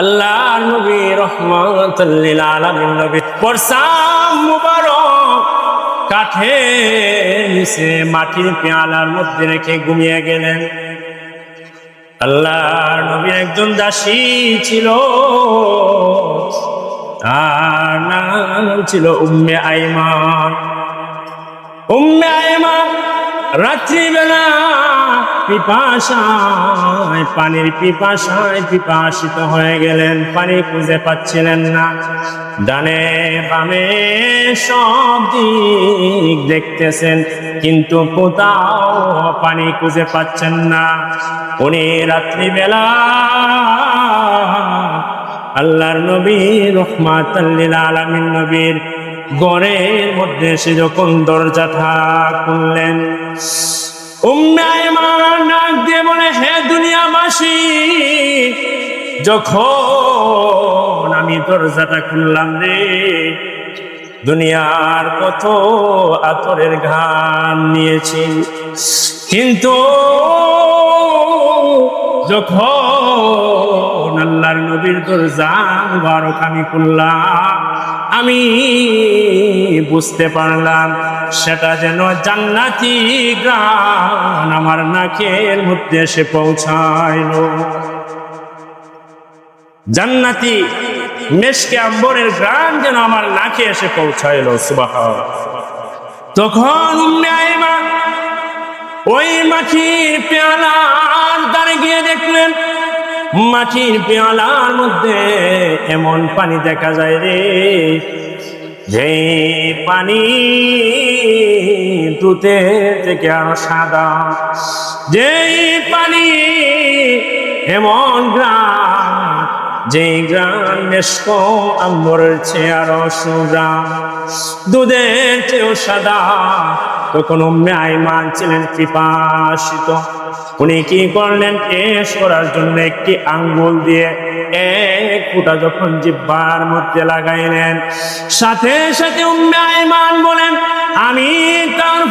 আল্লাহ নবী রহমতুল্লিল আলামিন নবী পরসাম মুবারক কাঠের নিচে মাটির পেয়ালার মধ্যে রেখে ঘুমিয়ে গেলেন। আল্লাহ নবীর একজন দাসী ছিল, তার নাম ছিল উম্মে আইমান। উম্মে আইমান রাত্রিবেলা পিপাসায়, পানির পিপাসায় পিপাসিত হয়ে গেলেন, পানি খুঁজে পাচ্ছিলেন না। ডানে বামে সব দিক দেখতেছেন, কিন্তু কোথাও পানি খুঁজে পাচ্ছেন না। উনি রাত্রিবেলা আল্লাহর নবী রহমাতাল্লিল আলামিন নবীর গড়ের মধ্যে সে যখন উম্মে আয়মান নাক দিয়ে বলে, হে দুনিয়াবাসী, যখন আমি দরজাটা খুললাম রে, দুনিয়ার কত আতরের ঘাম নিয়েছি। কিন্তু যখন আল্লাহর নবীর দরজা মুবারক আমি খুললাম আমি বুঝতে পারলাম, সেটা যেন জান্নাতি গ্রাম আমার নাকের মধ্যে এসে পৌঁছাইল। জান্নাতি মেশকে আম্বরের গ্রাম যেন আমার নাকে এসে পৌঁছাইল সুবাহ তখন ওই গিয়ে দেখলেন মাটির পেয়ালার মধ্যে এমন পানি দেখা যায় রে। যে পানি দুতে থেকে আরও সাদা যেই পানি এমন গ্রাম, যে গ্রাম মেশক আম্বরের চেয়ে আরও সুগ্রাম দুধের চেয়েও সাদা তখন উম্মে আইমান ছিলেন কৃপাশিত উনি কি করলেন? টেস করার জন্য একটি আঙ্গুল দিয়ে এক ফুটা যখন জিব্বার মধ্যে লাগাইলেন, সাথে সাথে উম্মে আইমান বলেন, আমি তার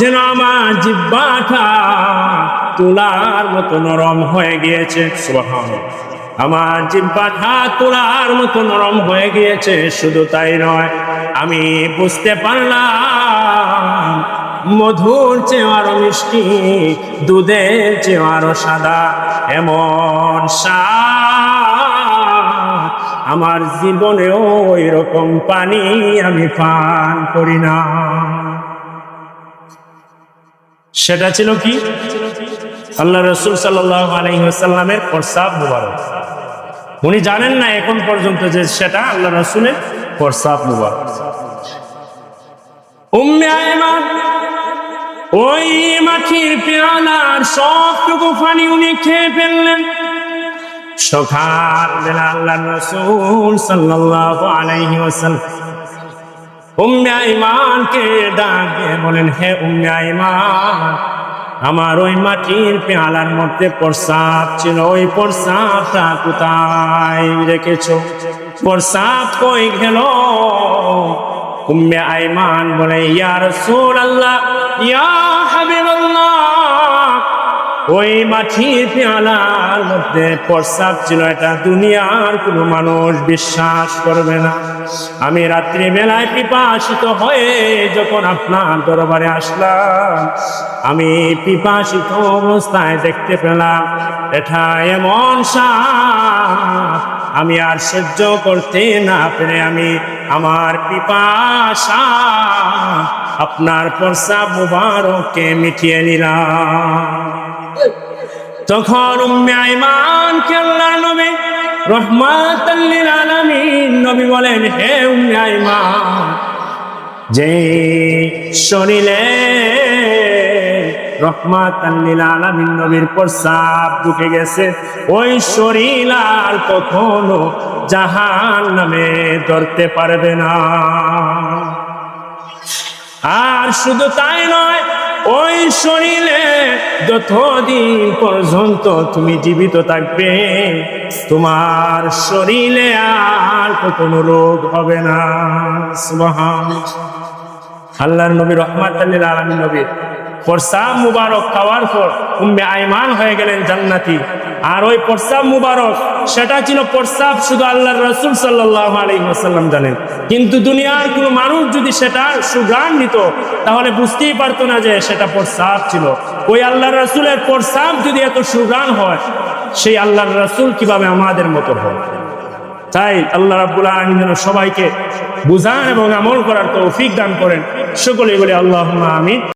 যেন আমার জিব্বাটা তুলার মতো নরম হয়ে গিয়েছে। সুবহানাল্লাহ। আমার জিব্বাটা তোলার মতো নরম হয়ে গিয়েছে, শুধু তাই নয়, আমি বুঝতে পারলাম, মধুর চেয়ে আরও মিষ্টি, দুধের চেয়ে আরও সাদা, এমন আমার জীবনেও ওই রকম পানি আমি পান করি না। সেটা ছিল কি? আল্লাহ রসুল সাল্লাহ আলহিহাসাল্লামের প্রসাব মুবারক। উনি জানেন না এখন পর্যন্ত যে সেটা আল্লাহ রসুলের প্রসাব মুবারক। উম্মে ওই সবটুকু পানি উনি খেয়ে ফেললেন। ডাক বলেন, হে উম্মে আইমান আমার ওই মাটির পেয়ালার মধ্যে প্রসাদ ছিল। ওই প্রসাদটা কোথায় রেখেছো? প্রসাদ কই গেল? উম্মে আইমান বলে ইয়ার সুর আল্লাহ ইয়া হাবিবাল্লাহ ওই মাটির পেয়ালার মধ্যে প্রস্রাব ছিল এটা। দুনিয়ার কোনো মানুষ বিশ্বাস করবে না। আমি রাত্রি বেলায় পিপাসিত হয়ে যখন আপনার দরবারে আসলাম, আমি পিপাসিত অবস্থায় দেখতে পেলাম, এটা এমন সাপ। আমি আর সহ্য করতে না পেরে আমি আমার পিপাসা, আপনার প্রস্রাব মুবারককে মিটিয়ে নিলাম। তখন উম্মে আইমান নবী নবী বলেন, হে যে নবীর প্রসাব ঢুকে গেছে, ওই শরীর আর কখনো জাহান নামে ধরতে পারবে না। আর শুধু তাই নয় ওই শরীরে যতদিন পর্যন্ত তুমি জীবিত থাকবে, তোমার শরীরে আর কোনো রোগ হবে না। আল্লাহর নবী রহমাত আলমী নবীর প্রসাব মুবারক খাওয়ার পর উম্মে আইমান হয়ে গেলেন জান্নাতি। আর ওই প্রস্তাব মুবারক, সেটা ছিল প্রস্তাব শুধু আল্লাহ রসুল সাল্লাহ আলহিহাসাল্লাম জানেন। কিন্তু দুনিয়ার কোনো মানুষ যদি সেটা সুগ্রাণ নিত তাহলে বুঝতেই পারতো না যে সেটা প্রস্তাব ছিল। ওই আল্লাহ রসুলের প্রস্তাব যদি এত সুগ্রাণ হয়, সেই আল্লাহ রসুল কীভাবে আমাদের মতো হয় তাই আল্লাহ রাব্বুল আলামিন যেন সবাইকে বুঝান এবং আমল করার তৌফিক দান করেন। সকলেই বলে আল্লাহ আমিন।